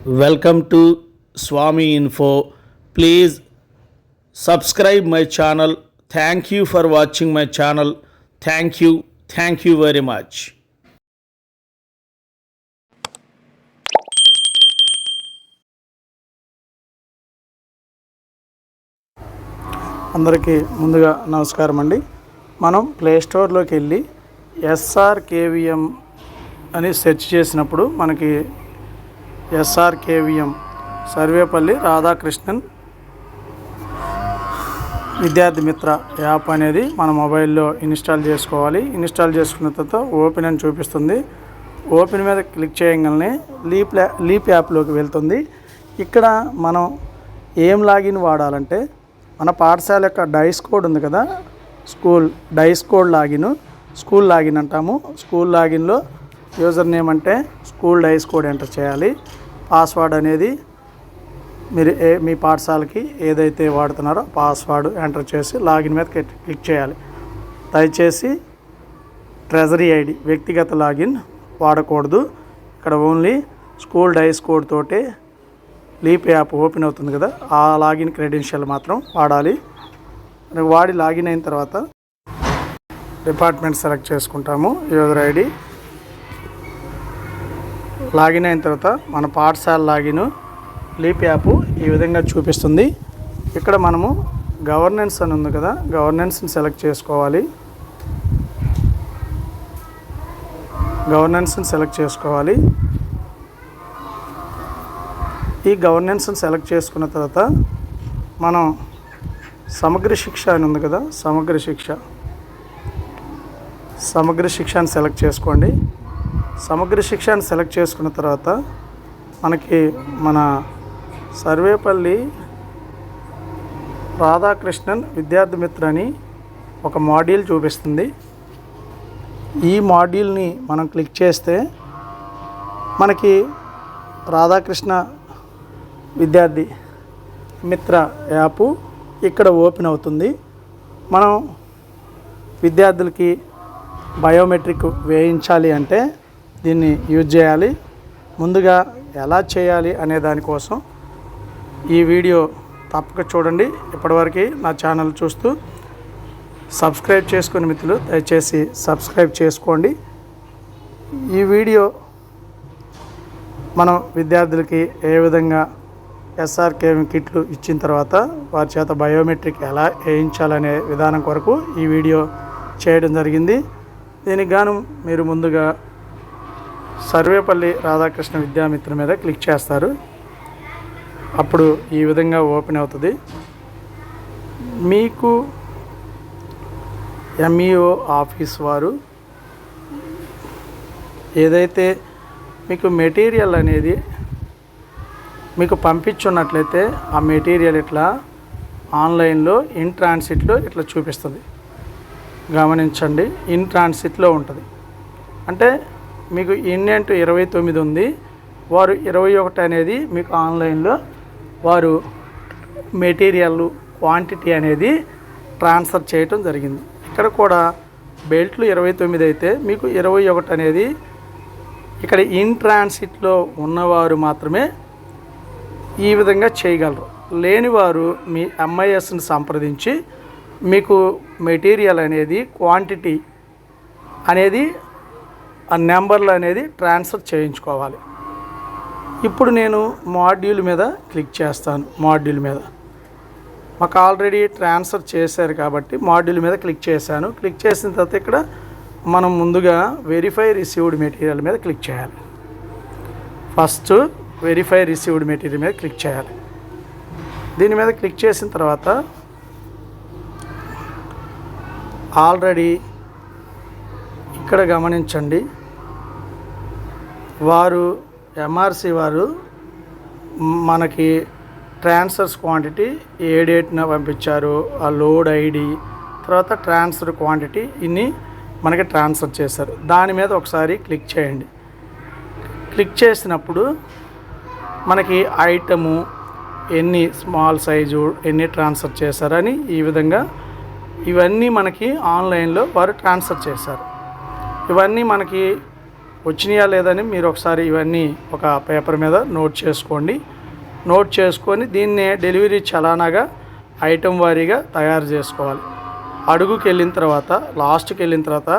Welcome to Swami info please subscribe my channel thank you for watching my channel thank you thank you very much అందరికీ ముందుగా నమస్కారం అండి. మనం ప్లేస్టోర్లోకి వెళ్ళి ఎస్ఆర్కేవిఎం అని సెర్చ్ చేసినప్పుడు మనకి ఎస్ఆర్కేవిఎం సర్వేపల్లి రాధాకృష్ణన్. విద్యార్థి మిత్ర యాప్ అనేది మన మొబైల్లో ఇన్స్టాల్ చేసుకోవాలి. ఇన్స్టాల్ చేసుకున్న తర్వాత ఓపెన్ అని చూపిస్తుంది. ఓపెన్ మీద క్లిక్ చేయగానే లీప్ లీప్ యాప్లోకి వెళ్తుంది. ఇక్కడ మనం ఏం లాగిన్ వాడాలంటే మన పాఠశాల యొక్క డైస్ కోడ్ ఉంది కదా school DISE code login school login అంటాము. స్కూల్ లాగిన్లో యూజర్ నేమ్ అంటే స్కూల్ డైస్ కోడ్ ఎంటర్ చేయాలి. పాస్వర్డ్ అనేది మీరు ఏ మీ పాఠశాలకి ఏదైతే వాడుతున్నారో పాస్వర్డ్ ఎంటర్ చేసి లాగిన్ మీద క్లిక్ క్లిక్ చేయాలి. దయచేసి ట్రెజరీ ఐడి వ్యక్తిగత లాగిన్ వాడకూడదు. ఇక్కడ ఓన్లీ స్కూల్ డైస్ కోడ్ తోటే లీప్ యాప్ ఓపెన్ అవుతుంది కదా ఆ లాగిన్ క్రెడెన్షియల్ మాత్రం వాడాలి. వాడి లాగిన్ అయిన తర్వాత డిపార్ట్మెంట్ సెలెక్ట్ చేసుకుంటాము. యూజర్ ఐడి లాగిన్ అయిన తర్వాత మన పాఠశాల లాగిన్ లీప్ యాప్ ఈ విధంగా చూపిస్తుంది. ఇక్కడ మనము గవర్నెన్స్ అని ఉంది కదా గవర్నెన్స్ని సెలెక్ట్ చేసుకోవాలి. గవర్నెన్స్ని సెలెక్ట్ చేసుకోవాలి. ఈ గవర్నెన్స్ని సెలెక్ట్ చేసుకున్న తర్వాత మనం సమగ్ర శిక్ష అని ఉంది కదా సమగ్ర శిక్ష. సమగ్ర శిక్షని సెలెక్ట్ చేసుకోండి. సమగ్ర శిక్షణ సెలెక్ట్ చేసుకున్న తర్వాత మనకి మన సర్వేపల్లి రాధాకృష్ణన్ విద్యార్థి మిత్ర అని ఒక మాడ్యూల్ చూపిస్తుంది. ఈ మాడ్యూల్ని మనం క్లిక్ చేస్తే మనకి రాధాకృష్ణ విద్యార్థి మిత్ర యాప్ ఇక్కడ ఓపెన్ అవుతుంది. మనం విద్యార్థులకి బయోమెట్రిక్ వేయించాలి అంటే దీన్ని యూజ్ చేయాలి. ముందుగా ఎలా చేయాలి అనే దానికోసం ఈ వీడియో తప్పక చూడండి. ఇప్పటివరకు నా ఛానల్ చూస్తూ సబ్స్క్రైబ్ చేసుకుని మిత్రులు దయచేసి సబ్స్క్రైబ్ చేసుకోండి. ఈ వీడియో మనం విద్యార్థులకి ఏ విధంగా ఎస్ఆర్కే కిట్లు ఇచ్చిన తర్వాత వారి చేత బయోమెట్రిక్ ఎలా వేయించాలనే విధానం కొరకు ఈ వీడియో చేయడం జరిగింది. దీనికి గాను మీరు ముందుగా సర్వేపల్లి రాధాకృష్ణ విద్యామిత్ర మీద క్లిక్ చేస్తారు. అప్పుడు ఈ విధంగా ఓపెన్ అవుతుంది. మీకు ఎంఈఓ ఆఫీస్ వారు ఏదైతే మీకు మెటీరియల్ అనేది మీకు పంపించున్నట్లయితే ఆ మెటీరియల్ ఇట్లా ఆన్లైన్లో ఇన్ ట్రాన్సిట్లో ఇట్లా చూపిస్తుంది. గమనించండి. ఇన్ ట్రాన్సిట్లో ఉంటుంది. అంటే మీకు ఇండియన్ ఇరవై తొమ్మిది ఉంది. వారు ఇరవై ఒకటి అనేది మీకు ఆన్లైన్లో వారు మెటీరియల్ క్వాంటిటీ అనేది ట్రాన్స్ఫర్ చేయటం జరిగింది. ఇక్కడ కూడా బెల్ట్లు ఇరవై తొమ్మిది అయితే మీకు ఇరవై ఒకటి అనేది ఇక్కడ ఇన్ ట్రాన్సిట్లో ఉన్నవారు మాత్రమే ఈ విధంగా చేయగలరు. లేనివారు మీ ఎంఐఎస్ని సంప్రదించి మీకు మెటీరియల్ అనేది క్వాంటిటీ అనేది ఆ నెంబర్లు అనేది ట్రాన్స్ఫర్ చేయించుకోవాలి. ఇప్పుడు నేను మాడ్యూల్ మీద క్లిక్ చేస్తాను మాడ్యూల్ మీద. మాకు ఆల్రెడీ ట్రాన్స్ఫర్ చేశారు కాబట్టి మాడ్యూల్ మీద క్లిక్ చేశాను. క్లిక్ చేసిన తర్వాత ఇక్కడ మనం ముందుగా వెరిఫై రిసీవ్డ్ మెటీరియల్ మీద క్లిక్ చేయాలి. ఫస్ట్ వెరిఫై రిసీవ్డ్ మెటీరియల్ మీద క్లిక్ చేయాలి. దీని మీద క్లిక్ చేసిన తర్వాత ఆల్రెడీ ఇక్కడ గమనించండి. వారు ఎంఆర్సి వారు మనకి ట్రాన్స్ఫర్స్ క్వాంటిటీ ఏ డేట్న పంపించారు. ఆ లోడ్ ఐడి తర్వాత ట్రాన్స్ఫర్ క్వాంటిటీ ఇన్ని మనకి ట్రాన్స్ఫర్ చేశారు. దాని మీద ఒకసారి క్లిక్ చేయండి. క్లిక్ చేసినప్పుడు మనకి ఐటము ఎన్ని స్మాల్ సైజు ఎన్ని ట్రాన్స్ఫర్ చేశారని ఈ విధంగా ఇవన్నీ మనకి ఆన్లైన్లో వారు ట్రాన్స్ఫర్ చేశారు. ఇవన్నీ మనకి వచ్చినాయా లేదని మీరు ఒకసారి ఇవన్నీ ఒక పేపర్ మీద నోట్ చేసుకోండి. నోట్ చేసుకొని దీన్నే డెలివరీ చలానాగా ఐటెం వారీగా తయారు చేసుకోవాలి. అడుగుకి వెళ్ళిన తర్వాత లాస్ట్కి వెళ్ళిన తర్వాత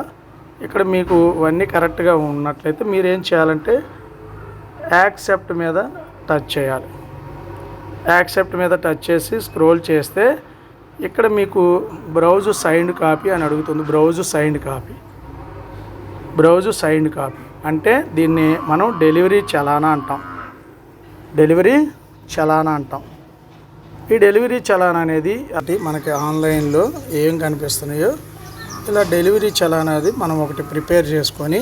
ఇక్కడ మీకు ఇవన్నీ కరెక్ట్గా ఉన్నట్లయితే మీరు ఏం చేయాలంటే యాక్సెప్ట్ మీద టచ్ చేయాలి. యాక్సెప్ట్ మీద టచ్ చేసి స్క్రోల్ చేస్తే ఇక్కడ మీకు బ్రౌజ్ సైన్డ్ కాపీ అని అడుగుతుంది. Browse signed copy. Browse signed copy. అంటే దీన్ని మనం డెలివరీ చలానా అంటాం. డెలివరీ చలానా అంటాం. ఈ డెలివరీ చలాన్ అనేది అది మనకి ఆన్లైన్లో ఏం కనిపిస్తున్నాయో ఇలా డెలివరీ చలాన్ అనేది మనం ఒకటి ప్రిపేర్ చేసుకొని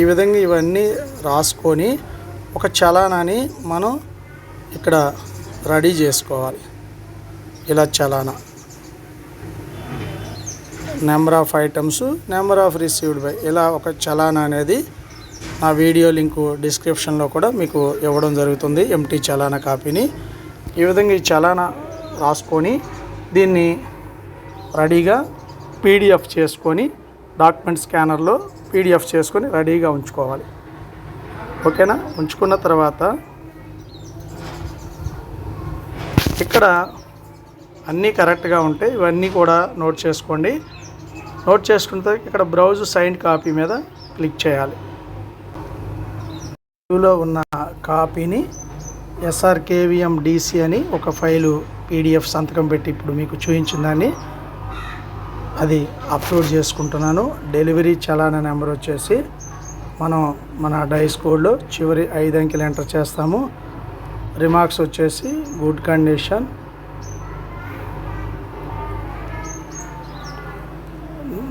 ఈ విధంగా ఇవన్నీ రాసుకొని ఒక చలానాని మనం ఇక్కడ రెడీ చేసుకోవాలి. ఇలా చలానా. Number of items number of received by ఇలా ఒక చలానా అనేది నా వీడియో లింకు డిస్క్రిప్షన్లో కూడా మీకు ఇవ్వడం జరుగుతుంది ఎంటీ చలానా కాపీని. ఈ విధంగా ఈ చలానా రాసుకొని దీన్ని రెడీగా పీడిఎఫ్ చేసుకొని డాక్యుమెంట్ స్కానర్లో పీడిఎఫ్ చేసుకొని రెడీగా ఉంచుకోవాలి. ఓకేనా? ఉంచుకున్న తర్వాత ఇక్కడ అన్నీ కరెక్ట్గా ఉంటాయి ఇవన్నీ కూడా నోట్ చేసుకోండి. నోట్ చేసుకుంటే ఇక్కడ బ్రౌజ్ సైన్ కాపీ మీద క్లిక్ చేయాలి. లో ఉన్న కాపీని ఎస్ఆర్కేవిఎం డిసి అని ఒక ఫైలు పీడిఎఫ్ సంతకం పెట్టి ఇప్పుడు మీకు చూపించిందని అది అప్లోడ్ చేసుకుంటున్నాను. డెలివరీ చలానా నెంబర్ వచ్చేసి మనం మన డైస్ కోడ్లో చివరి ఐదు అంకెలు ఎంటర్ చేస్తాము. రిమార్క్స్ వచ్చేసి గుడ్ కండిషన్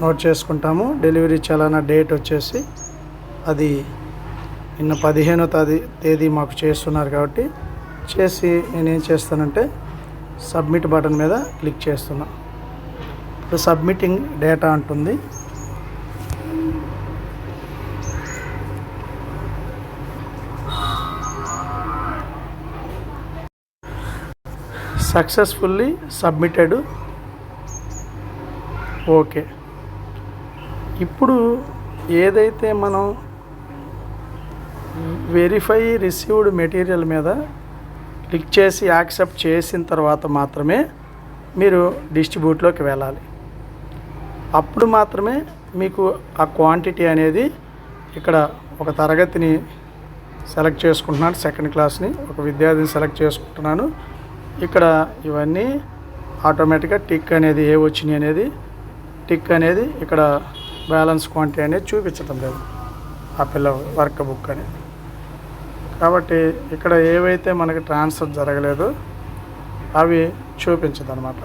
నోట్ చేసుకుంటాము. డెలివరీ చలానా డేట్ వచ్చేసి అది నిన్న పదిహేనో తేదీ తేదీ మాకు చేస్తున్నారు కాబట్టి చేసి నేనేం చేస్తానంటే సబ్మిట్ బటన్ మీద క్లిక్ చేస్తున్నా. ఇప్పుడు సబ్మిటింగ్ డేటా అంటుంది. Successfully submitted. ఓకే. ఇప్పుడు ఏదైతే మనం వెరిఫై రిసీవ్డ్ మెటీరియల్ మీద క్లిక్ చేసి యాక్సెప్ట్ చేసిన తర్వాత మాత్రమే మీరు డిస్ట్రిబ్యూట్లోకి వెళ్ళాలి. అప్పుడు మాత్రమే మీకు ఆ క్వాంటిటీ అనేది ఇక్కడ ఒక తరగతిని సెలెక్ట్ చేసుకుంటున్నాను సెకండ్ క్లాస్ని ఒక విద్యార్థిని సెలెక్ట్ చేసుకుంటున్నాను. ఇక్కడ ఇవన్నీ ఆటోమేటిక్గా టిక్ అనేది ఏ వచ్చినాయి అనేది టిక్ అనేది ఇక్కడ బ్యాలెన్స్ క్వాంటిటీ అనేది చూపించడం లేదు. ఆ పిల్ల వర్క్ బుక్ అని. కాబట్టి ఇక్కడ ఏవైతే మనకి ట్రాన్స్ఫర్ జరగలేదో అవి చూపించదు అనమాట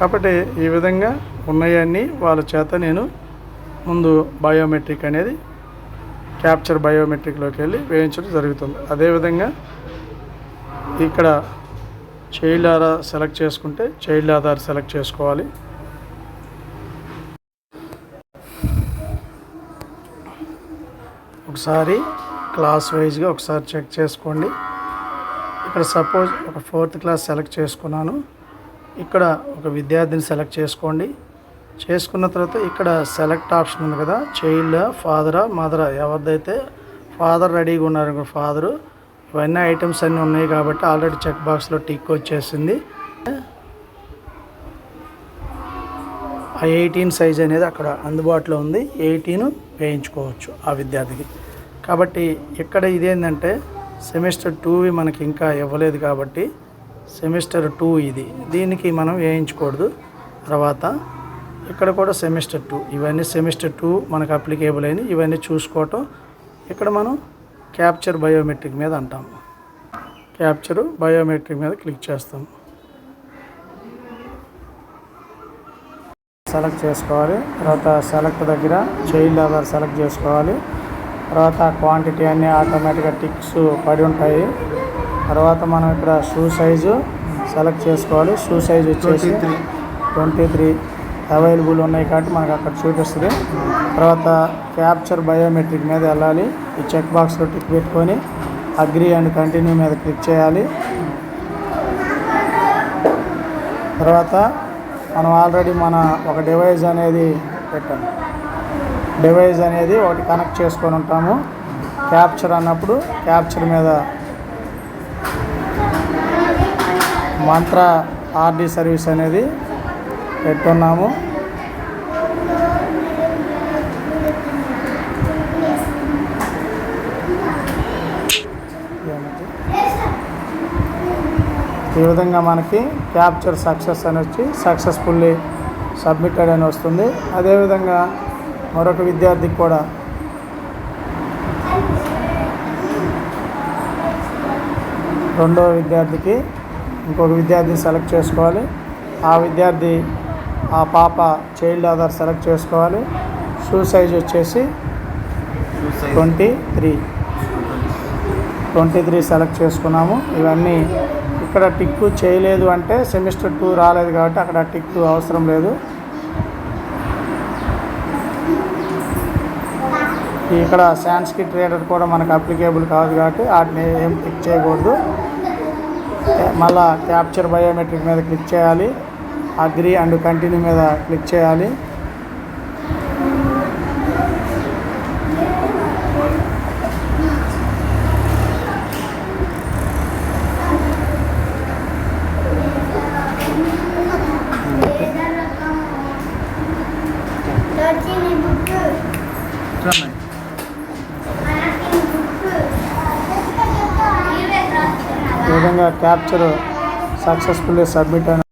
కాబట్టి ఈ విధంగా ఉన్నాయన్నీ వాళ్ళ చేత నేను ముందు బయోమెట్రిక్ అనేది క్యాప్చర్ బయోమెట్రిక్లోకి వెళ్ళి వేయించడం జరుగుతుంది. అదేవిధంగా ఇక్కడ చైల్డ్ ఆధార్ సెలెక్ట్ చేసుకుంటే చైల్డ్ ఆధార్ సెలెక్ట్ చేసుకోవాలి. ఒకసారి క్లాస్ వైజ్గా ఒకసారి చెక్ చేసుకోండి. ఇక్కడ సపోజ్ ఒక ఫోర్త్ క్లాస్ సెలెక్ట్ చేసుకున్నాను. ఇక్కడ ఒక విద్యార్థిని సెలెక్ట్ చేసుకోండి. చేసుకున్న తర్వాత ఇక్కడ సెలెక్ట్ ఆప్షన్ ఉంది కదా చైల్డ్ ఫాదరా మదరా ఎవరిదైతే ఫాదర్ రెడీగా ఉన్నారు ఫాదరు ఇవన్నీ ఐటమ్స్ అన్నీ ఉన్నాయి కాబట్టి ఆల్రెడీ చెక్ బాక్స్లో టిక్ వచ్చేసింది. ఆ ఎయిటీన్ సైజ్ అనేది అక్కడ అందుబాటులో ఉంది. ఎయిటీన్ వేయించుకోవచ్చు ఆ విద్యార్థికి. కాబట్టి ఇక్కడ ఇదేంటంటే సెమిస్టర్ టూవి మనకి ఇంకా ఇవ్వలేదు కాబట్టి సెమిస్టర్ టూ ఇది. దీనికి మనం వేయించకూడదు. తర్వాత ఇక్కడ కూడా సెమిస్టర్ టూ. ఇవన్నీ సెమిస్టర్ టూ మనకు అప్లికేబుల్ అయిన ఇవన్నీ చూసుకోవటం ఇక్కడ మనం క్యాప్చర్ బయోమెట్రిక్ మీద అంటాము క్యాప్చర్ బయోమెట్రిక్ మీద క్లిక్ చేస్తాము సెలెక్ట్ చేసుకోవాలి. తర్వాత సెలెక్ట్ దగ్గర చైల్డ్ ఆధార్ సెలెక్ట్ చేసుకోవాలి. తర్వాత క్వాంటిటీ అన్నీ ఆటోమేటిక్గా టిక్స్ పడి ఉంటాయి. తర్వాత మనం ఇక్కడ షూ సైజు సెలెక్ట్ చేసుకోవాలి. షూ సైజ్ వచ్చేసి ట్వంటీ త్రీ అవైలబుల్ ఉన్నాయి కాబట్టి మనకు అక్కడ చూపిస్తుంది. తర్వాత క్యాప్చర్ బయోమెట్రిక్ మీద వెళ్ళాలి. ఈ చెక్ బాక్స్లో టిక్ పెట్టుకొని అగ్రి అండ్ కంటిన్యూ మీద క్లిక్ చేయాలి. తర్వాత మనం ఆల్రెడీ మన ఒక డివైజ్ అనేది పెట్టాం. డివైజ్ అనేది ఒకటి కనెక్ట్ చేసుకొని ఉంటాము. క్యాప్చర్ అన్నప్పుడు క్యాప్చర్ మీద మంత్ర ఆర్డీ సర్వీస్ అనేది పెట్టున్నాము. ఈ విధంగా మనకి క్యాప్చర్ సక్సెస్ అని వచ్చి సక్సెస్ఫుల్లీ సబ్మిటెడ్ అని వస్తుంది. అదేవిధంగా మరొక విద్యార్థికి కూడా రెండో విద్యార్థికి ఇంకొక విద్యార్థిని సెలెక్ట్ చేసుకోవాలి. ఆ విద్యార్థి ఆ పాప చైల్డ్ ఆధార్ సెలెక్ట్ చేసుకోవాలి. షూ సైజ్ వచ్చేసి twenty three. Twenty three select చేసుకున్నాము. ఇవన్నీ ఇక్కడ టిక్కు చేయలేదు అంటే సెమిస్టర్ టూ రాలేదు కాబట్టి అక్కడ టిక్కు అవసరం లేదు. ఇక్కడ సాంస్క్రిట్ రీడర్ కూడా మనకు అప్లికేబుల్ కాదు కాబట్టి వాటిని ఏం క్లిక్ చేయకూడదు. మళ్ళా క్యాప్చర్ బయోమెట్రిక్ మీద క్లిక్ చేయాలి. అగ్రి అండ్ కంటిన్యూ మీద క్లిక్ చేయాలి. ఈ విధంగా క్యాప్చర్ సక్సెస్ఫుల్లీ సబ్మిట్ అయిన